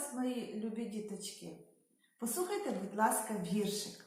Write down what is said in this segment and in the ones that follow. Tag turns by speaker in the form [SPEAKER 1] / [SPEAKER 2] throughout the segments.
[SPEAKER 1] вас, мої любі діточки. Послухайте, будь ласка, віршик.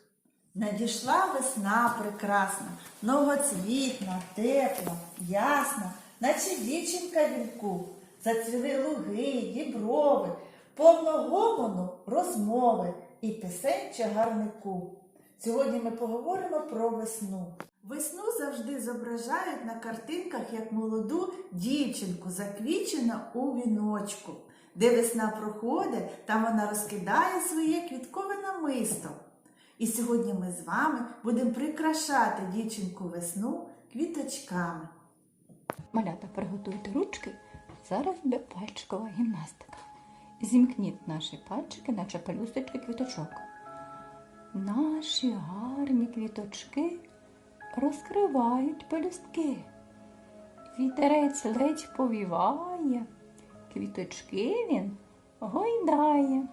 [SPEAKER 1] Надійшла весна прекрасна, многоцвітна, тепла, ясна, наче дівчинка вінку, зацвіли луги, діброви, повно гомону розмови і пісень чагарнику. Сьогодні ми поговоримо про весну. Весну завжди зображають на картинках як молоду дівчинку, заквічену у віночку. Де весна проходить, там вона розкидає своє квіткове намисто. І сьогодні ми з вами будемо прикрашати дівчинку весну квіточками.
[SPEAKER 2] Малята, приготуйте ручки. Зараз буде пальчикова гімнастика. Зімкніть наші пальчики, наче пелюсточки квіточок. Наші гарні квіточки розкривають пелюстки. Вітерець ледь повіває, квіточки він гойдає.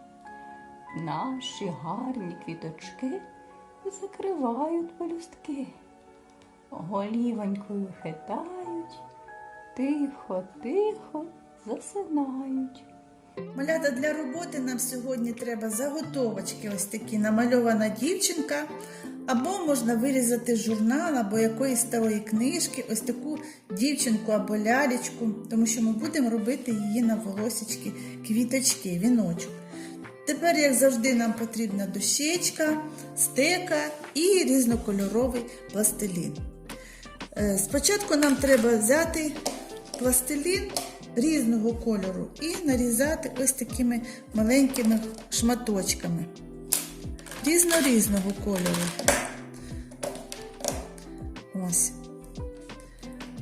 [SPEAKER 2] Наші гарні квіточки закривають пелюстки. Голівонькою хитають, тихо, тихо засинають.
[SPEAKER 1] Малята для роботи нам сьогодні треба заготовочки, ось такі намальована дівчинка, або можна вирізати журнал або якоїсь старої книжки, ось таку дівчинку або лялечку, тому що ми будемо робити її на волосічки, квіточки, віночок. Тепер, як завжди, нам потрібна дощечка, стека і різнокольоровий пластилін. Е, Спочатку нам треба взяти пластилін різного кольору і нарізати ось такими маленькими шматочками. Різно-різного кольору. Ось.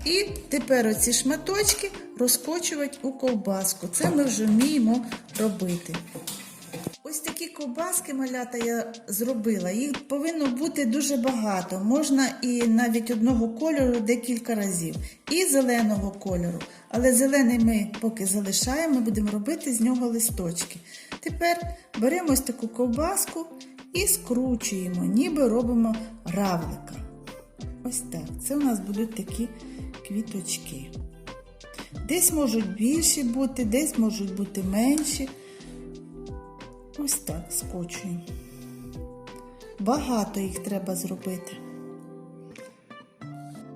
[SPEAKER 1] І тепер оці шматочки розкочувати у ковбаску. Це ми вже вміємо робити. Ось такі ковбаски малята я зробила. Їх повинно бути дуже багато. Можна і навіть одного кольору декілька разів. І зеленого кольору. Але зелений ми поки залишаємо, будемо робити з нього листочки. Тепер беремо ось таку ковбаску і скручуємо, ніби робимо равлика. Ось так. Це у нас будуть такі квіточки. Десь можуть більші бути, десь можуть бути менші. Ось так скочуємо. Багато їх треба зробити.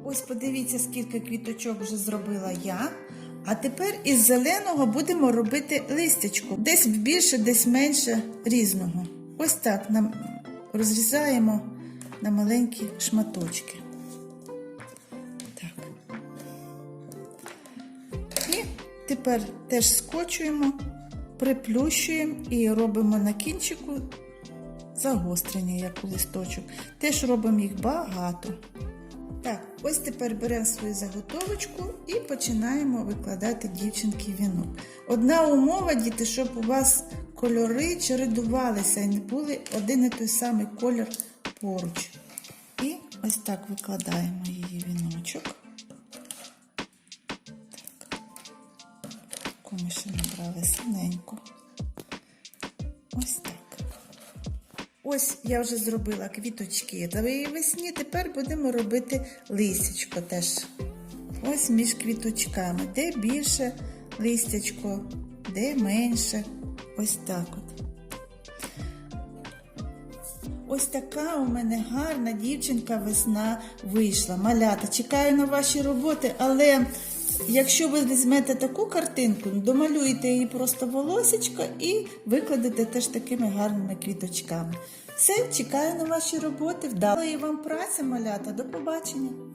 [SPEAKER 1] Ось подивіться, скільки квіточок вже зробила я. А тепер із зеленого будемо робити листячко. Десь більше, десь менше різного. Ось так нам розрізаємо на маленькі шматочки. Так. І тепер теж скочуємо приплющуємо і робимо на кінчику загострення, як у листочок. Теж робимо їх багато. Так, ось тепер беремо свою заготовочку і починаємо викладати дівчинки вінок. Одна умова, діти, щоб у вас кольори чередувалися і не були один і той самий колір поруч. І ось так викладаємо її віночок. Таку ми ще набрали синеньку. Ось так. Ось я вже зробила квіточки та весні. Тепер будемо робити листячко теж. Ось між квіточками. Де більше листячко, де менше. Ось так от. Ось така у мене гарна дівчинка весна вийшла. Малята, чекаю на ваші роботи, але якщо ви візьмете таку картинку, домалюєте її просто волосечко і викладете теж такими гарними квіточками. Все, чекаю на ваші роботи. Вдалої вам праці, малята. До побачення!